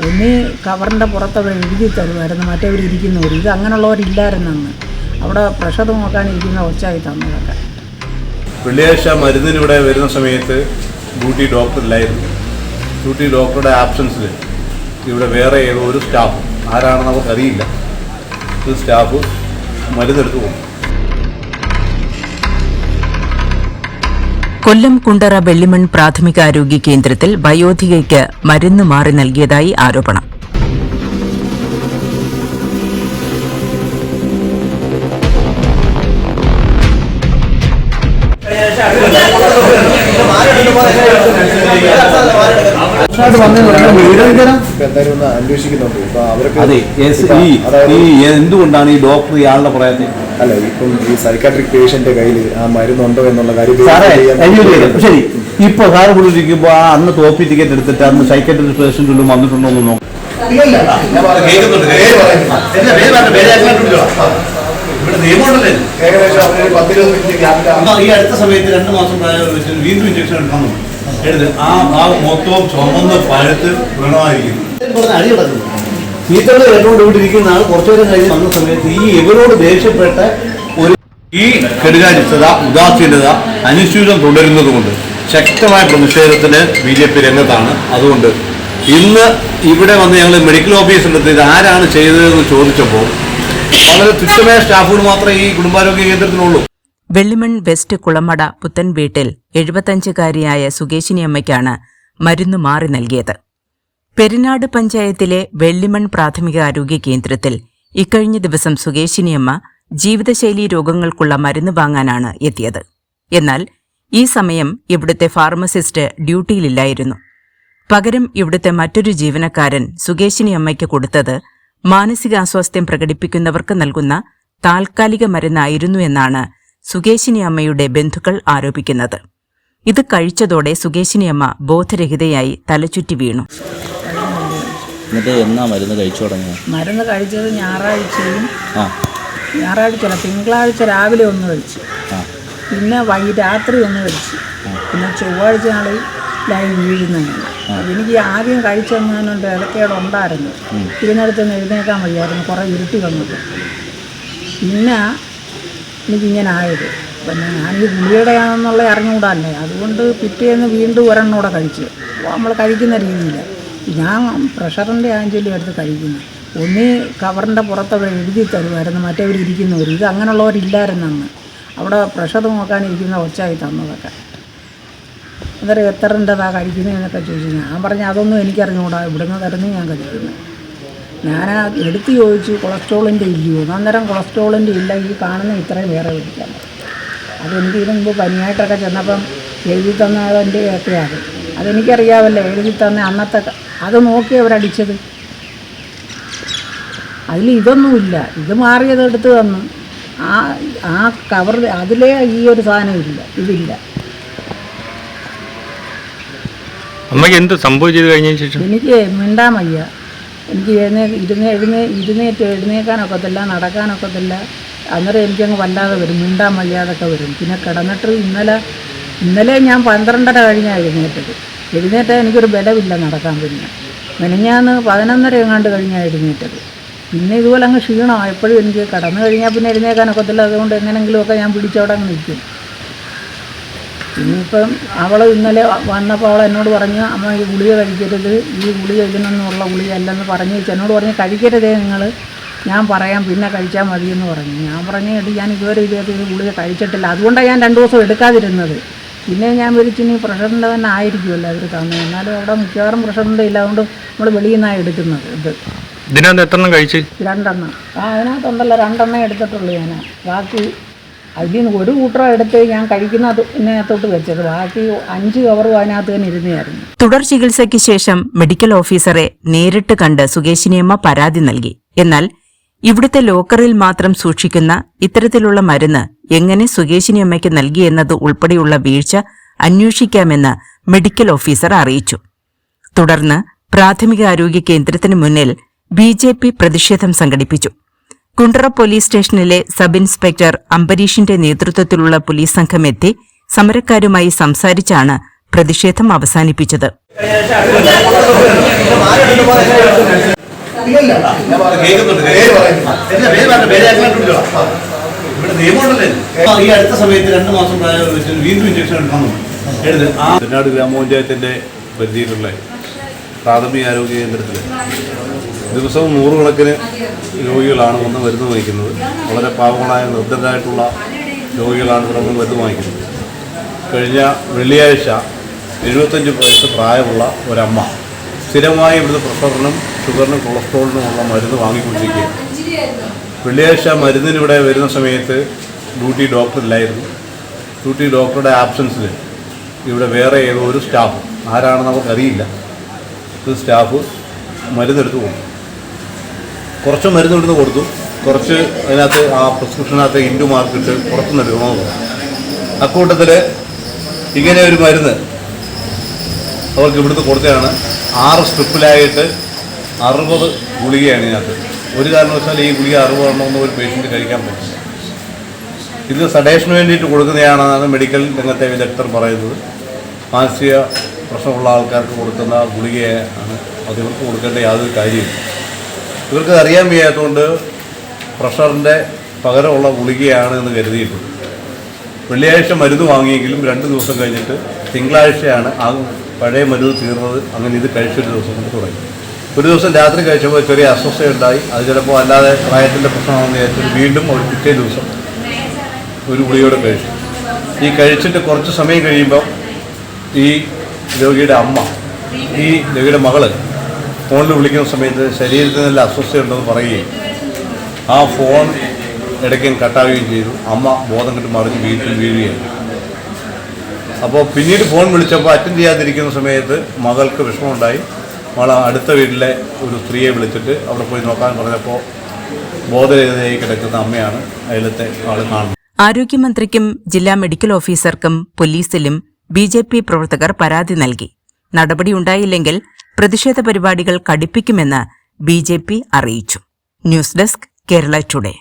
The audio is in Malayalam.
ഒന്നീ കവറിന്റെ പുറത്ത് അവർ എഴുതി തരുമായിരുന്നു. മറ്റേവർ ഇരിക്കുന്നവർ ഇത് അങ്ങനെയുള്ളവരില്ലായിരുന്നു അന്ന്. അവിടെ പ്രഷർ നോക്കാൻ ഇരിക്കുന്ന ഒച്ചായി തന്നതൊക്കെ. വെള്ളിയാഴ്ച മരുന്നിന് ഇവിടെ വരുന്ന സമയത്ത് ഡ്യൂട്ടി ഡോക്ടർ ഇല്ലായിരുന്നു ഡ്യൂട്ടി ഡോക്ടറുടെ ആബ്സൻസിൽ ഇവിടെ വേറെ ഏതോ ഒരു സ്റ്റാഫ്. ആരാണെന്ന് അവർക്കറിയില്ല. ഒരു സ്റ്റാഫ് മരുന്നെടുത്ത് പോകും കൊല്ലം കുണ്ടറ വെള്ളിമൺ പ്രാഥമികാരോഗ്യ കേന്ദ്രത്തിൽ വയോധികയ്ക്ക് മരുന്ന് മാറി നൽകിയതായി ആരോപണം. അതെ ഈ എന്തുകൊണ്ടാണ് ഈ ഡോക്ടർ ഇയാളുടെ പറയാത്തത് അല്ല ഇപ്പം ഈ സൈക്കാട്രിക് പേഷ്യന്റെ കയ്യിൽ ആ മരുന്നുണ്ടോ എന്നുള്ള കാര്യം. ശരി ഇപ്പൊ സാറ് വിളിച്ചിരിക്കുമ്പോ ആ അന്ന് തോപ്പി ടിക്കറ്റ് എടുത്തിട്ട് അന്ന് സൈക്കാട്രിക് പേഷ്യന്റ് വന്നിട്ടുണ്ടോ എന്ന് നോക്കാം. ഏകദേശം ഈ അടുത്ത സമയത്ത് രണ്ട് മാസം പ്രായം വെച്ചിട്ട് വീണ്ടും ഇഞ്ചക്ഷൻ എടുക്കണം എടുത്ത് ആ ആ മൊത്തവും ചുമന്ന് പഴുത്ത് ഇരിക്കുന്ന ആൾ കുറച്ചുനേരം കഴിഞ്ഞ് വന്ന സമയത്ത് ഈ ഇവരോട് ദേഷ്യപ്പെട്ട ഒരു ഈ കെടുകാര്യസ്ഥത ഉദാസീനത അനുശൂലം തുടരുന്നതുകൊണ്ട് ശക്തമായ പ്രതിഷേധത്തിന് ബി ജെ പി രംഗത്താണ്. അതുകൊണ്ട് ഇന്ന് ഇവിടെ വന്ന് ഞങ്ങൾ മെഡിക്കൽ ഓഫീസിന്റെ ഇത് ആരാണ് ചെയ്തതെന്ന് ചോദിച്ചപ്പോൾ വളരെ തുച്ഛമായ സ്റ്റാഫുകൾ മാത്രമേ ഈ കുടുംബാരോഗ്യ കേന്ദ്രത്തിനുള്ളൂ. വെള്ളിമൺ വെസ്റ്റ് കുളമട പുത്തൻ വീട്ടിൽ എഴുപത്തഞ്ചുകാരിയായ സുകേശിനിയമ്മയ്ക്കാണ് മരുന്ന് മാറി നൽകിയത്. പെരിനാട് പഞ്ചായത്തിലെ വെള്ളിമൺ പ്രാഥമിക ആരോഗ്യ കേന്ദ്രത്തിൽ ഇക്കഴിഞ്ഞ ദിവസം സുകേശിനിയമ്മ ജീവിതശൈലീ രോഗങ്ങൾക്കുള്ള മരുന്ന് വാങ്ങാനാണ് എത്തിയത്. എന്നാൽ ഈ സമയം ഇവിടുത്തെ ഫാർമസിസ്റ്റ് ഡ്യൂട്ടിയിലില്ലായിരുന്നു. പകരം ഇവിടുത്തെ മറ്റൊരു ജീവനക്കാരൻ സുകേശിനി അമ്മയ്ക്ക് കൊടുത്തത് മാനസികാസ്വാസ്ഥ്യം പ്രകടിപ്പിക്കുന്നവർക്ക് നൽകുന്ന താൽക്കാലിക മരുന്നായിരുന്നു എന്നാണ് സുകേശിനി അമ്മയുടെ ബന്ധുക്കൾ ആരോപിക്കുന്നത്. ഇത് കഴിച്ചതോടെ സുകേശിനി അമ്മ ബോധരഹിതയായി തലചുറ്റി വീണു. എന്നിട്ട് എന്നാ മരുന്ന് കഴിച്ചു തുടങ്ങിയത്? മരുന്ന് കഴിച്ചത് ഞായറാഴ്ചയും ആ. ഞായറാഴ്ച തിങ്കളാഴ്ച രാവിലെ ഒന്ന് കഴിച്ചു. ആ. പിന്നെ വൈകി രാത്രി ഒന്ന് കഴിച്ചു. പിന്നെ ചൊവ്വാഴ്ച നാളിൽ ലൈൻ വീഴുന്നതാണ് എനിക്ക് ആദ്യം കഴിച്ചെന്നുണ്ട് ഇടക്കേട് ഉണ്ടായിരുന്നു. ഇരുന്നിടത്ത് നിന്ന് എഴുന്നേക്കാൻ വയ്യായിരുന്നു കുറേ ഇരുട്ടി വന്നത് പിന്നെ എനിക്കിങ്ങനെ ആയത് പിന്നെ ഞാനിത് ഗുളികയുടെയാണെന്നുള്ള അറിഞ്ഞുകൂടാല്ലേ? അതുകൊണ്ട് പിറ്റേന്ന് വീണ്ടും ഒരെണ്ണം കൂടെ കഴിച്ചു. നമ്മൾ കഴിക്കുന്ന രീതിയിൽ ഞാൻ പ്രഷറിന്റെ ആഞ്ചലും എടുത്ത് കഴിക്കുന്നു. ഒന്നീ കവറിന്റെ പുറത്ത് അവർ എഴുതി തരുമായിരുന്നു. മറ്റേവർ ഇരിക്കുന്നവർ ഇത് അങ്ങനെയുള്ളവരില്ലായിരുന്നു അന്ന് അവിടെ പ്രഷർ നോക്കാനിരിക്കുന്ന ഒച്ചായി തന്നതൊക്കെ. അന്നേരം എത്രന്റെതാ കഴിക്കുന്നതെന്നൊക്കെ ചോദിച്ചു. ഞാൻ പറഞ്ഞു അതൊന്നും എനിക്കറിഞ്ഞുകൂടാ. ഇവിടുന്ന് തരുന്നു ഞാൻ കഴിക്കുന്നു. ഞാൻ ആ എടുത്ത് ചോദിച്ചു കൊളസ്ട്രോളിന്റെ ഇല്ലയോ? അന്നേരം കൊളസ്ട്രോളിന്റെ ഇല്ല ഈ കാണുന്ന ഇത്രയും വേറെ വിളിക്കാം അത് അതെനിക്ക് ഇതിന് മുമ്പ് പനിയായിട്ടൊക്കെ ചെന്നപ്പം എഴുതി തന്നതിന്റെ ഒക്കെയാണ് അതെനിക്കറിയാമല്ലോ എഴുതി തന്ന അന്നത്തെ അത് നോക്കി അവരടിച്ചത്. അതിൽ ഇതൊന്നുമില്ല. ഇത് മാറിയത് എടുത്ത് തന്നു. ആ ആ കവർ അതിലേ ഈ ഒരു സാധനം ഇല്ല. ഇതില്ല. അമ്മയ്ക്ക് എന്ത് സംഭവിച്ചത് കഴിഞ്ഞതിന് ശേഷം? എനിക്ക് മിണ്ടാൻ വയ്യ. എനിക്ക് എഴുന്നേ ഇരുന്നേ എഴുന്നേ ഇരുന്നേറ്റ് എഴുന്നേക്കാനൊക്കത്തില്ല നടക്കാനൊക്കത്തില്ല. അന്നേരം എനിക്കങ്ങ് വല്ലാതെ വരും മിണ്ടാൻ വയ്യാതൊക്കെ വരും. പിന്നെ കിടന്നിട്ട് ഇന്നലെ ഇന്നലെ ഞാൻ പന്ത്രണ്ടര കഴിഞ്ഞാൽ എഴുന്നേറ്റത്. എഴുന്നേറ്റാൽ എനിക്കൊരു ബലമില്ല നടക്കാൻ പിന്നെ. മെനഞ്ഞാന്ന് പതിനൊന്നര എങ്ങാണ്ട് കഴിഞ്ഞാൽ എഴുന്നേറ്റത്. പിന്നെ ഇതുപോലെ അങ്ങ് ക്ഷീണമാണ് എപ്പോഴും എനിക്ക് കടന്നു കഴിഞ്ഞാൽ പിന്നെ എഴുന്നേക്കാനൊക്കത്തില്ല. അതുകൊണ്ട് എങ്ങനെങ്കിലുമൊക്കെ ഞാൻ പിടിച്ചവിടെ അങ്ങ് നിൽക്കും. ഇനിയിപ്പം അവൾ ഇന്നലെ വന്നപ്പോൾ അവൾ എന്നോട് പറഞ്ഞു അമ്മ ഈ ഗുളിക കഴിക്കരുത്. ഈ ഗുളിക ഇതിനൊന്നുമുള്ള ഗുളികയല്ലെന്ന് പറഞ്ഞ് എന്നോട് പറഞ്ഞ് കഴിക്കരുതേ നിങ്ങൾ ഞാൻ പറയാം പിന്നെ കഴിച്ചാൽ എന്ന് പറഞ്ഞു. ഞാൻ പറഞ്ഞു എടി ഞാൻ ഇതുവരെ ഇതുവരെ ഈ ഗുളിക കഴിച്ചിട്ടില്ല. അതുകൊണ്ടാണ് ഞാൻ രണ്ട് ദിവസം എടുക്കാതിരുന്നത്. പിന്നെ ഞാൻ വിളിച്ച് ഇനി പ്രഷറിന്റെ തന്നെ ആയിരിക്കുമല്ലോ അവർ തന്നെ. എന്നാലും അവിടെ മിക്കവാറും പ്രഷറിന്റെ ഇല്ല. അതുകൊണ്ട് നമ്മൾ വെളിയിൽ നിന്നാണ് എടുക്കുന്നത് ഇത്. ഇതിനകത്ത് എത്രണ്ണം കഴിച്ച്? രണ്ടെണ്ണം. ആ അതിനകത്തുണ്ടല്ലോ രണ്ടെണ്ണം എടുത്തിട്ടുള്ളൂ ഞാൻ ബാക്കി അതിൽ നിന്ന് ഒരു കൂട്ടം എടുത്ത് ഞാൻ കഴിക്കുന്ന ഇതിനകത്തോട്ട് വെച്ചത്. ബാക്കി അഞ്ച് കവറും അതിനകത്ത് തന്നെ ഇരുന്നായിരുന്നു. തുടർ ചികിത്സയ്ക്ക് ശേഷം മെഡിക്കൽ ഓഫീസറെ നേരിട്ട് കണ്ട് സുകേശിനിയമ്മ പരാതി നൽകി. എന്നാൽ ഇവിടുത്തെ ലോക്കറിൽ മാത്രം സൂക്ഷിക്കുന്ന ഇത്തരത്തിലുള്ള മരുന്ന് എങ്ങനെ സുകേശിനിയമ്മയ്ക്ക് നൽകിയെന്നത് ഉൾപ്പെടെയുള്ള വീഴ്ച അന്വേഷിക്കാമെന്ന് മെഡിക്കൽ ഓഫീസർ അറിയിച്ചു. തുടർന്ന് പ്രാഥമികാരോഗ്യ കേന്ദ്രത്തിന് മുന്നിൽ ബി പ്രതിഷേധം സംഘടിപ്പിച്ചു. കുണ്ട്ര പോലീസ് സ്റ്റേഷനിലെ സബ് ഇൻസ്പെക്ടർ അംബരീഷിന്റെ നേതൃത്വത്തിലുള്ള പോലീസ് സംഘം എത്തി സമരക്കാരുമായി സംസാരിച്ചാണ് പ്രതിഷേധം അവസാനിപ്പിച്ചത്. ഈ അടുത്ത സമയത്ത് രണ്ട് മാസം വീണ്ടും ഇഞ്ചക്ഷൻ എടുക്കണം. ഗ്രാമപഞ്ചായത്തിന്റെ പരിധിയിലുള്ള പ്രാഥമിക ആരോഗ്യ കേന്ദ്രത്തിൽ ദിവസവും നൂറുകണക്കിന് രോഗികളാണ് വന്ന് മരുന്ന് വാങ്ങിക്കുന്നത്. വളരെ പാവങ്ങളായ നിർദ്ധരായിട്ടുള്ള രോഗികളാണ് ഇവിടെ വന്ന് മരുന്ന് വാങ്ങിക്കുന്നത്. കഴിഞ്ഞ വെള്ളിയാഴ്ച എഴുപത്തഞ്ച് വയസ്സ് പ്രായമുള്ള ഒരമ്മ സ്ഥിരമായി ഇവിടുത്തെ പ്രഷറിനും ഷുഗറിനും കൊളസ്ട്രോളിനുമുള്ള മരുന്ന് വാങ്ങിക്കൊണ്ടിരിക്കുകയാണ്. വെള്ളിയാഴ്ച മരുന്നിന് ഇവിടെ വരുന്ന സമയത്ത് ഡ്യൂട്ടി ഡോക്ടർ ഇല്ലായിരുന്നു. ഡ്യൂട്ടി ഡോക്ടറുടെ ആബ്സൻസിൽ ഇവിടെ വേറെ ഏതോ ഒരു സ്റ്റാഫ്. ആരാണെന്ന് നമുക്കറിയില്ല ഒരു സ്റ്റാഫ് മരുന്നെടുത്ത് കൊടുത്തു. കുറച്ച് മരുന്ന് ഇവിടുന്ന് കൊടുത്തു. കുറച്ച് അതിനകത്ത് ആ പ്രിസ്ക്രിപ്ഷനകത്ത് ഇൻഡു മാർക്കിട്ട് പുറത്തുനിന്ന് എടുക്കണമെന്ന് പറഞ്ഞു അക്കൂട്ടത്തിൽ ഇങ്ങനെ ഒരു മരുന്ന് അവർക്ക് ഇവിടുന്ന് കൊടുത്തതാണ്. ആറ് സ്ട്രിപ്പിലായിട്ട് അറുപത് ഗുളികയാണ് ഇതിനകത്ത്. ഒരു കാരണവശാൽ ഈ ഗുളിക അറുപത് എണ്ണമെന്ന് ഒരു പേഷ്യന്റ് കഴിക്കാൻ പറ്റില്ല. ഇത് സഡേഷന് വേണ്ടിയിട്ട് കൊടുക്കുന്നതാണെന്നാണ് മെഡിക്കൽ രംഗത്തെ വിദഗ്ധർ പറയുന്നത്. മാനസിക പ്രശ്നമുള്ള ആൾക്കാർക്ക് കൊടുക്കുന്ന ഗുളികയാണ് അത് ഇവർക്ക് കൊടുക്കേണ്ട യാതൊരു കാര്യമില്ല ഇവർക്ക് അറിയാൻ വയ്യാത്തതുകൊണ്ട് പ്രഷറിന്റെ പകരമുള്ള ഗുളികയാണ് എന്ന് കരുതിയിട്ടുണ്ട്. വെള്ളിയാഴ്ച മരുന്ന് വാങ്ങിയെങ്കിലും രണ്ട് ദിവസം കഴിഞ്ഞിട്ട് തിങ്കളാഴ്ചയാണ് ആ പഴയ മരുന്ന് തീർന്നത്. അങ്ങനെ ഇത് കഴിച്ചൊരു ദിവസം കൊണ്ട് തുടങ്ങി. ഒരു ദിവസം രാത്രി കഴിച്ചപ്പോൾ ചെറിയ അസ്വസ്ഥയുണ്ടായി അത് ചിലപ്പോൾ അല്ലാതെ പ്രായത്തിന്റെ പ്രശ്നമാണെന്ന് വിചാരിച്ചിട്ട് വീണ്ടും ഒരു പിറ്റേ ദിവസം ഒരു ഗുളിയോടെ കഴിച്ചു. ഈ കഴിച്ചിട്ട് കുറച്ച് സമയം കഴിയുമ്പോൾ ഈ രോഗിയുടെ അമ്മ ഈ രോഗിയുടെ മകൾ ഫോണിൽ വിളിക്കുന്ന സമയത്ത് ശരീരത്തിൽ നല്ല അസ്വസ്ഥയുണ്ടെന്ന് പറയുകയും ആ ഫോൺ ഇടയ്ക്കും കട്ടാവുകയും ചെയ്തു. അമ്മ ബോധം കിട്ടി മറിഞ്ഞ് വീട്ടിൽ വീഴുകയായിരുന്നു അപ്പോൾ പിന്നീട് ഫോൺ വിളിച്ചപ്പോൾ അറ്റൻഡ് ചെയ്യാതിരിക്കുന്ന സമയത്ത് മകൾക്ക് വിഷമമുണ്ടായി. മകൾ അടുത്ത വീട്ടിലെ ഒരു സ്ത്രീയെ വിളിച്ചിട്ട് അവിടെ പോയി നോക്കാൻ പറഞ്ഞപ്പോൾ ബോധരഹിതയായി കിടക്കുന്ന അമ്മയാണ് അതിലത്തെ ആൾ കാണുന്നത്. ആരോഗ്യമന്ത്രിക്കും ജില്ലാ മെഡിക്കൽ ഓഫീസർക്കും പോലീസിലും ബി ജെ പി പ്രവർത്തകർ പരാതി നൽകി. നടപടിയുണ്ടായില്ലെങ്കിൽ പ്രതിഷേധ പരിപാടികൾ കടുപ്പിക്കുമെന്ന് ബി ജെ പി അറിയിച്ചു. News desk Kerala today.